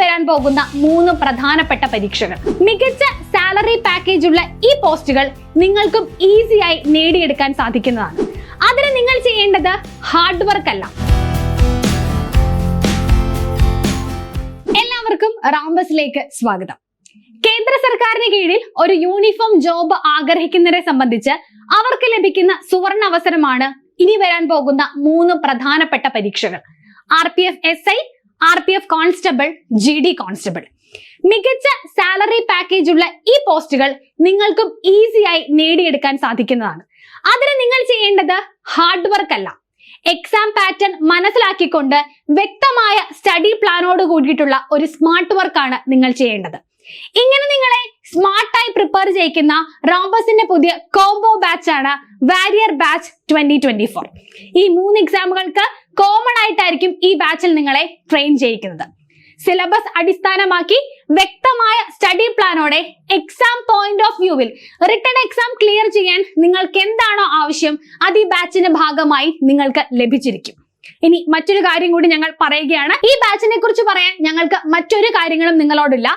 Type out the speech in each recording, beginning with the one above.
വരാൻ പോകുന്ന മൂന്ന് പ്രധാനപ്പെട്ട പരീക്ഷകൾ. മികച്ച സാലറി പാക്കേജ് ഉള്ള ഈ പോസ്റ്റുകൾ നിങ്ങൾക്കും ഈസിയായി നേടിയെടുക്കാൻ സാധിക്കുന്നതാണ്. അതിന് നിങ്ങൾ ചെയ്യേണ്ടത് ഹാർഡ് വർക്ക് അല്ല. എല്ലാവർക്കും റാംബസിലേക്ക് സ്വാഗതം. കേന്ദ്ര സർക്കാരിന് കീഴിൽ ഒരു യൂണിഫോം ജോബ് ആഗ്രഹിക്കുന്നവരെ സംബന്ധിച്ച് അവർക്ക് ലഭിക്കുന്ന സുവർണ അവസരമാണ് ഇനി വരാൻ പോകുന്ന മൂന്ന് പ്രധാനപ്പെട്ട പരീക്ഷകൾ. R P F S I R P F constable G D constable മികച്ച സാലറി പാക്കേജ് ഉള്ള ഈ പോസ്റ്റുകൾ നിങ്ങൾക്കും ഈസിയായി നേടിയെടുക്കാൻ സാധിക്കുന്നതാണ്. അതിന് നിങ്ങൾ ചെയ്യേണ്ടത് ഹാർഡ് വർക്ക് അല്ല. എക്സാം പാറ്റേൺ മനസ്സിലാക്കിക്കൊണ്ട് വ്യക്തമായ സ്റ്റഡി പ്ലാനോട് കൂടിയിട്ടുള്ള ഒരു സ്മാർട്ട് വർക്കാണ് നിങ്ങൾ ചെയ്യേണ്ടത്. ഇങ്ങനെ നിങ്ങളെ സ്മാർട്ടായി പ്രിപ്പയർ ചെയ്യിക്കുന്ന റോബസിന്റെ പുതിയ കോംബോ ബാച്ച് ആണ് warrior batch twenty twenty four ഈ മൂന്ന് എക്സാമുകൾക്ക് കോമൺ ആയിട്ടായിരിക്കും ഈ ബാച്ചിൽ നിങ്ങളെ ട്രെയിൻ ചെയ്യിക്കുന്നത്. സിലബസ് അടിസ്ഥാനമാക്കി വ്യക്തമായ സ്റ്റഡി പ്ലാനോടെ എക്സാം പോയിന്റ് ഓഫ് വ്യൂവിൽ റിട്ടേൺ എക്സാം ക്ലിയർ ചെയ്യാൻ നിങ്ങൾക്ക് എന്താണോ ആവശ്യം അത് ഈ ബാച്ചിന്റെ ഭാഗമായി നിങ്ങൾക്ക് ലഭിച്ചിരിക്കും. ഇനി മറ്റൊരു കാര്യം കൂടി ഞങ്ങൾ പറയുകയാണ്. ഈ ബാച്ചിനെ കുറിച്ച് പറയാൻ ഞങ്ങൾക്ക് മറ്റൊരു കാര്യങ്ങളും നിങ്ങളോടില്ല.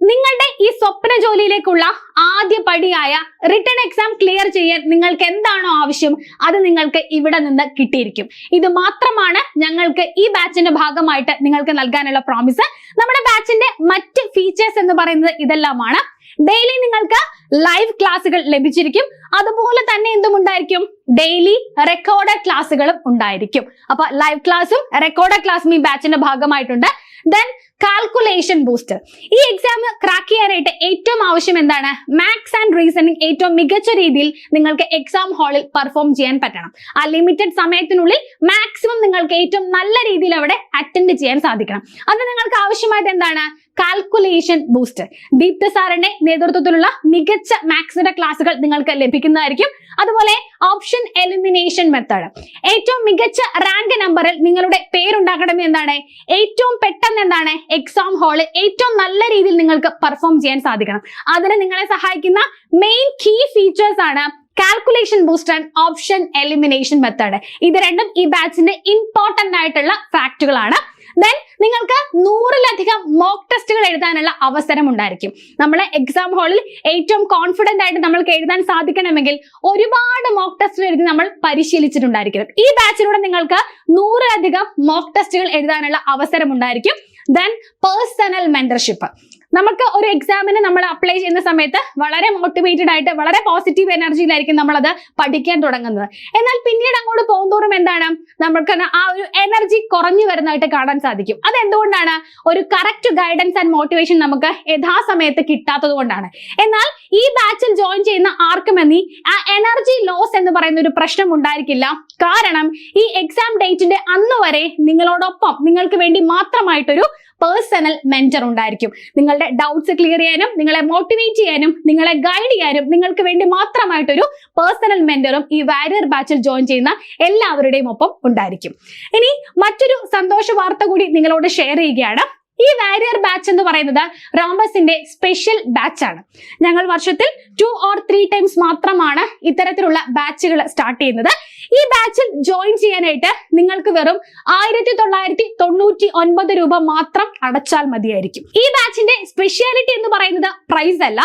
നിങ്ങളുടെ ഈ സ്വപ്ന ജോലിയിലേക്കുള്ള ആദ്യ പടിയായ റിട്ടേൺ എക്സാം ക്ലിയർ ചെയ്യാൻ നിങ്ങൾക്ക് എന്താണോ ആവശ്യം അത് നിങ്ങൾക്ക് ഇവിടെ നിന്ന് കിട്ടിയിരിക്കും. ഇത് മാത്രമാണ് ഞങ്ങൾക്ക് ഈ ബാച്ചിന്റെ ഭാഗമായിട്ട് നിങ്ങൾക്ക് നൽകാനുള്ള പ്രോമിസ് നമ്മുടെ ബാച്ചിന്റെ മറ്റ് ഫീച്ചേഴ്സ് എന്ന് പറയുന്നത് ഇതെല്ലാമാണ്. ഡെയിലി നിങ്ങൾക്ക് ലൈവ് ക്ലാസ്സുകൾ ലഭിച്ചിരിക്കും. അതുപോലെ തന്നെ എന്തും ഉണ്ടായിരിക്കും? ഡെയിലി റെക്കോർഡഡ് ക്ലാസ്സുകളും ഉണ്ടായിരിക്കും. അപ്പൊ ലൈവ് ക്ലാസ്സും റെക്കോർഡഡ് ക്ലാസ്സും ഈ ബാച്ചിന്റെ ഭാഗമായിട്ടുണ്ട്. ദെൻ കാൽക്കുലേഷൻ ബൂസ്റ്റർ ഈ എക്സാം ക്രാക്ക് ചെയ്യാനായിട്ട് ഏറ്റവും ആവശ്യം എന്താണ്? മാത്സ് ആൻഡ് റീസണിങ് ഏറ്റവും മികച്ച രീതിയിൽ നിങ്ങൾക്ക് എക്സാം ഹാളിൽ പെർഫോം ചെയ്യാൻ പറ്റണം. ആ ലിമിറ്റഡ് സമയത്തിനുള്ളിൽ മാക്സിമം നിങ്ങൾക്ക് ഏറ്റവും നല്ല രീതിയിൽ അവിടെ അറ്റൻഡ് ചെയ്യാൻ സാധിക്കണം. അത് നിങ്ങൾക്ക് ആവശ്യമായത് എന്താണ്? കാൽക്കുലേഷൻ ബൂസ്റ്റർ ദീപ്ത സാറിന്റെ നേതൃത്വത്തിലുള്ള മികച്ച മാത്സിന്റെ ക്ലാസ്സുകൾ നിങ്ങൾക്ക് ലഭിക്കുന്നതായിരിക്കും. അതുപോലെ ഓപ്ഷൻ എലിമിനേഷൻ മെത്തേഡ് ഏറ്റവും മികച്ച റാങ്ക് നമ്പറിൽ നിങ്ങളുടെ പേരുണ്ടാക്കണമെന്ന് എന്താണ്? ഏറ്റവും പെട്ടെന്ന് എന്താണ്? എക്സാം ഹാളിൽ ഏറ്റവും നല്ല രീതിയിൽ നിങ്ങൾക്ക് പെർഫോം ചെയ്യാൻ സാധിക്കണം. അതിന് നിങ്ങളെ സഹായിക്കുന്ന മെയിൻ കീ ഫീച്ചേഴ്സ് ആണ് calculation boost and option elimination method ഇത് രണ്ടും ഈ ബാച്ചിന്റെ ഇമ്പോർട്ടന്റ് ആയിട്ടുള്ള ഫാക്ടുകളാണ് ദെൻ നിങ്ങൾക്ക് നൂറിലധികം മോക്ക് ടെസ്റ്റുകൾ എഴുതാനുള്ള അവസരം ഉണ്ടായിരിക്കും. നമ്മളെ എക്സാം ഹാളിൽ ഏറ്റവും കോൺഫിഡന്റ് ആയിട്ട് നമ്മൾക്ക് എഴുതാൻ സാധിക്കണമെങ്കിൽ ഒരുപാട് മോക്ക് ടെസ്റ്റുകൾ എഴുതി നമ്മൾ പരിശീലിച്ചിട്ടുണ്ടായിരിക്കണം. ഈ ബാച്ചിലൂടെ നിങ്ങൾക്ക് നൂറിലധികം മോക്ക് ടെസ്റ്റുകൾ എഴുതാനുള്ള അവസരം ഉണ്ടായിരിക്കും. ദെൻ പേഴ്സണൽ മെന്റർഷിപ്പ് നമുക്ക് ഒരു എക്സാമിന് നമ്മൾ അപ്ലൈ ചെയ്യുന്ന സമയത്ത് വളരെ മോട്ടിവേറ്റഡ് ആയിട്ട് വളരെ പോസിറ്റീവ് എനർജിയിലായിരിക്കും നമ്മൾ അത് പഠിക്കാൻ തുടങ്ങുന്നത്. എന്നാൽ പിന്നീട് അങ്ങോട്ട് പോകുന്നതോറും എന്താണ്? നമുക്ക് ആ ഒരു എനർജി കുറഞ്ഞു വരുന്നതായിട്ട് കാണാൻ സാധിക്കും. അതെന്തുകൊണ്ടാണ്? ഒരു കറക്റ്റ് ഗൈഡൻസ് ആൻഡ് മോട്ടിവേഷൻ നമുക്ക് യഥാസമയത്ത് കിട്ടാത്തത് കൊണ്ടാണ്. എന്നാൽ ഈ ബാച്ചിൽ ജോയിൻ ചെയ്യുന്ന ആർക്കും എന്നീ ആ എനർജി ലോസ് എന്ന് പറയുന്ന ഒരു പ്രശ്നം ഉണ്ടായിരിക്കില്ല. കാരണം ഈ എക്സാം ഡേറ്റിന്റെ അന്ന് വരെ നിങ്ങളോടൊപ്പം നിങ്ങൾക്ക് വേണ്ടി മാത്രമായിട്ടൊരു പേഴ്സണൽ മെന്റർ ഉണ്ടായിരിക്കും. നിങ്ങളുടെ ഡൗട്ട്സ് ക്ലിയർ ചെയ്യാനും നിങ്ങളെ മോട്ടിവേറ്റ് ചെയ്യാനും നിങ്ങളെ ഗൈഡ് ചെയ്യാനും നിങ്ങൾക്ക് വേണ്ടി മാത്രമായിട്ടൊരു പേഴ്സണൽ മെന്ററും ഈ വാരിയർ ബാച്ചിൽ ജോയിൻ ചെയ്യുന്ന എല്ലാവരുടെയും ഒപ്പം ഉണ്ടായിരിക്കും. ഇനി മറ്റൊരു സന്തോഷ വാർത്ത കൂടി നിങ്ങളോട് ഷെയർ ചെയ്യുകയാണ്. ഈ വാരിയർ ബാച്ച് എന്ന് പറയുന്നത് റാംബസിന്റെ സ്പെഷ്യൽ ബാച്ച് ആണ്. ഞങ്ങൾ വർഷത്തിൽ ടു ഓർ ത്രീ ടൈംസ് മാത്രമാണ് ഇത്തരത്തിലുള്ള ബാച്ചുകൾ സ്റ്റാർട്ട് ചെയ്യുന്നത്. ഈ ബാച്ചിൽ ജോയിൻ ചെയ്യാനായിട്ട് നിങ്ങൾക്ക് വെറും ആയിരത്തി തൊള്ളായിരത്തി തൊണ്ണൂറ്റി ഒൻപത് രൂപ മാത്രം അടച്ചാൽ മതിയായിരിക്കും. ഈ ബാച്ചിന്റെ സ്പെഷ്യാലിറ്റി എന്ന് പറയുന്നത് പ്രൈസ് അല്ല.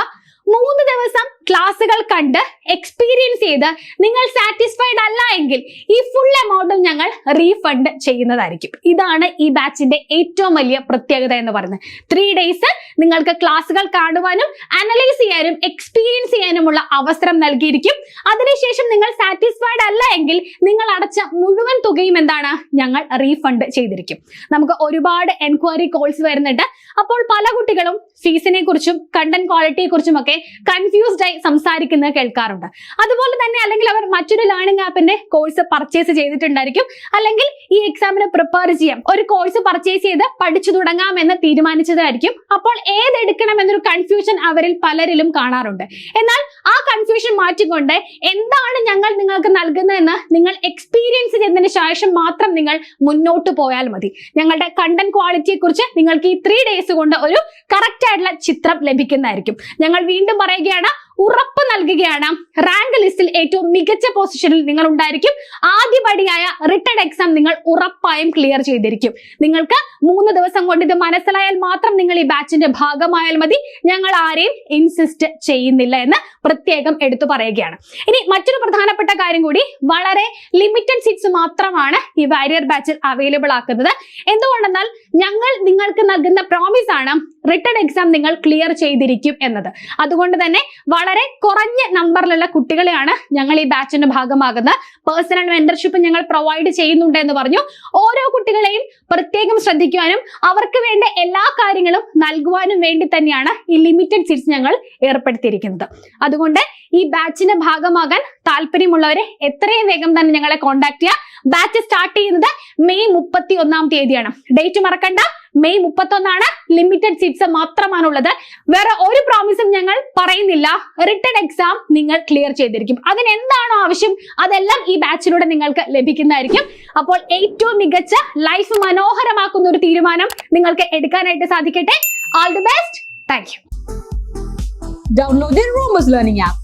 മൂന്ന് ദിവസം ക്ലാസ്സുകൾ കണ്ട് എക്സ്പീരിയൻസ് ചെയ്ത് നിങ്ങൾ സാറ്റിസ്ഫൈഡ് അല്ല എങ്കിൽ ഈ ഫുൾ എമൗണ്ടും ഞങ്ങൾ റീഫണ്ട് ചെയ്യുന്നതായിരിക്കും. ഇതാണ് ഈ ബാച്ചിന്റെ ഏറ്റവും വലിയ പ്രത്യേകത എന്ന് പറയുന്നത്. ത്രീ ഡേയ്സ് നിങ്ങൾക്ക് ക്ലാസ്സുകൾ കാണുവാനും അനലൈസ് ചെയ്യാനും എക്സ്പീരിയൻസ് ചെയ്യാനുമുള്ള അവസരം നൽകിയിരിക്കും. അതിനുശേഷം നിങ്ങൾ സാറ്റിസ്ഫൈഡ് അല്ല എങ്കിൽ നിങ്ങൾ അടച്ച മുഴുവൻ തുകയും എന്താണ്? ഞങ്ങൾ റീഫണ്ട് ചെയ്തിരിക്കും. നമുക്ക് ഒരുപാട് എൻക്വയറി കോൾസ് വരുന്നുണ്ട്. അപ്പോൾ പല കുട്ടികളും ഫീസിനെ കുറിച്ചും കണ്ടന്റ് ക്വാളിറ്റിയെ കുറിച്ചും ഒക്കെ കൺഫ്യൂസ്ഡ് ആയി സംസാരിക്കുന്നത് കേൾക്കാറുണ്ട്. അതുപോലെ തന്നെ അല്ലെങ്കിൽ അവർ മറ്റൊരു ലേണിംഗ് ആപ്പിന്റെ കോഴ്സ് പർച്ചേസ് ചെയ്തിട്ടുണ്ടായിരിക്കും. അല്ലെങ്കിൽ ഈ എക്സാമിന് പ്രിപ്പയർ ചെയ്യാം. ഒരു കോഴ്സ് പർച്ചേസ് ചെയ്ത് പഠിച്ചു തുടങ്ങാമെന്ന് തീരുമാനിച്ചതായിരിക്കും. അപ്പോൾ ഏതെടുക്കണം എന്നൊരു കൺഫ്യൂഷൻ അവരിൽ പലരിലും കാണാറുണ്ട്. എന്നാൽ ആ കൺഫ്യൂഷൻ മാറ്റിക്കൊണ്ട് എന്താണ് ഞങ്ങൾ നിങ്ങൾക്ക് നൽകുന്നതെന്ന് നിങ്ങൾ എക്സ്പീരിയൻസ് ചെയ്തതിന് ശേഷം മാത്രം നിങ്ങൾ മുന്നോട്ട് പോയാൽ മതി. ഞങ്ങളുടെ കണ്ടന്റ് ക്വാളിറ്റിയെ കുറിച്ച് നിങ്ങൾക്ക് ഈ ത്രീ ഡേയ്സ് കൊണ്ട് ഒരു കറക്റ്റ് ആയിട്ടുള്ള ചിത്രം ലഭിക്കുന്നതായിരിക്കും. ഞങ്ങൾ വീണ്ടും പറയുകയാണ് ഉറപ്പ് നൽകുകയാണ്. റാങ്ക് ലിസ്റ്റിൽ ഏറ്റവും മികച്ച പൊസിഷനിൽ നിങ്ങൾ ഉണ്ടായിരിക്കും. ആദ്യപടിയായ റിട്ടേൺ എക്സാം നിങ്ങൾ ഉറപ്പായും ക്ലിയർ ചെയ്തിരിക്കും. നിങ്ങൾക്ക് മൂന്ന് ദിവസം കൊണ്ട് ഇത് മനസ്സിലായാൽ മാത്രം നിങ്ങൾ ഈ ബാച്ചിന്റെ ഭാഗമായാൽ മതി. ഞങ്ങൾ ആരെയും ഇൻസിസ്റ്റ് ചെയ്യുന്നില്ല എന്ന് പ്രത്യേകം എടുത്തു പറയുകയാണ്. ഇനി മറ്റൊരു പ്രധാനപ്പെട്ട കാര്യം കൂടി. വളരെ ലിമിറ്റഡ് സീറ്റ്സ് മാത്രമാണ് ഈ വാരിയർ ബാച്ചിൽ അവൈലബിൾ ആക്കുന്നത്. എന്തുകൊണ്ടെന്നാൽ ഞങ്ങൾ നിങ്ങൾക്ക് നൽകുന്ന പ്രോമിസ് ആണ് റിട്ടേൺ എക്സാം നിങ്ങൾ ക്ലിയർ ചെയ്തിരിക്കും എന്നത്. അതുകൊണ്ട് തന്നെ വളരെ കുറഞ്ഞ നമ്പറിലുള്ള കുട്ടികളെയാണ് ഞങ്ങൾ ഈ ബാച്ചിന്റെ ഭാഗമാകുന്നത്. പേഴ്സണൽ മെന്റർഷിപ്പ് ഞങ്ങൾ പ്രൊവൈഡ് ചെയ്യുന്നുണ്ട് എന്ന് പറഞ്ഞു. ഓരോ കുട്ടികളെയും പ്രത്യേകം ശ്രദ്ധിക്കുവാനും അവർക്ക് വേണ്ട എല്ലാ കാര്യങ്ങളും നൽകുവാനും വേണ്ടി തന്നെയാണ് ഈ ലിമിറ്റഡ് സീറ്റ്സ് ഞങ്ങൾ ഏർപ്പെടുത്തിയിരിക്കുന്നത്. അതുകൊണ്ട് ഈ ബാച്ചിന്റെ ഭാഗമാകാൻ താല്പര്യമുള്ളവരെ എത്രയും വേഗം തന്നെ ഞങ്ങളെ കോൺടാക്ട് ചെയ്യുക. ബാച്ച് സ്റ്റാർട്ട് ചെയ്യുന്നത് മെയ് മുപ്പത്തി ഒന്നാം തീയതിയാണ്. ഡേറ്റ് മറക്കണ്ട. മെയ് മുപ്പത്തൊന്നാണ് ലിമിറ്റഡ് സീറ്റ്സ് മാത്രമാണുള്ളത്. വേറെ ഒരു പ്രോമിസും ഞങ്ങൾ പറയുന്നില്ല. റിട്ടേൺ എക്സാം നിങ്ങൾ ക്ലിയർ ചെയ്തിരിക്കും. അതിന് എന്താണോ ആവശ്യം അതെല്ലാം ഈ ബാച്ചിലൂടെ നിങ്ങൾക്ക് ലഭിക്കുന്നതായിരിക്കും. അപ്പോൾ ഏറ്റവും മികച്ച ലൈഫ് മനോഹരമാക്കുന്ന ഒരു തീരുമാനം നിങ്ങൾക്ക് എടുക്കാനായിട്ട് സാധിക്കട്ടെ. All the best thank you download learning app.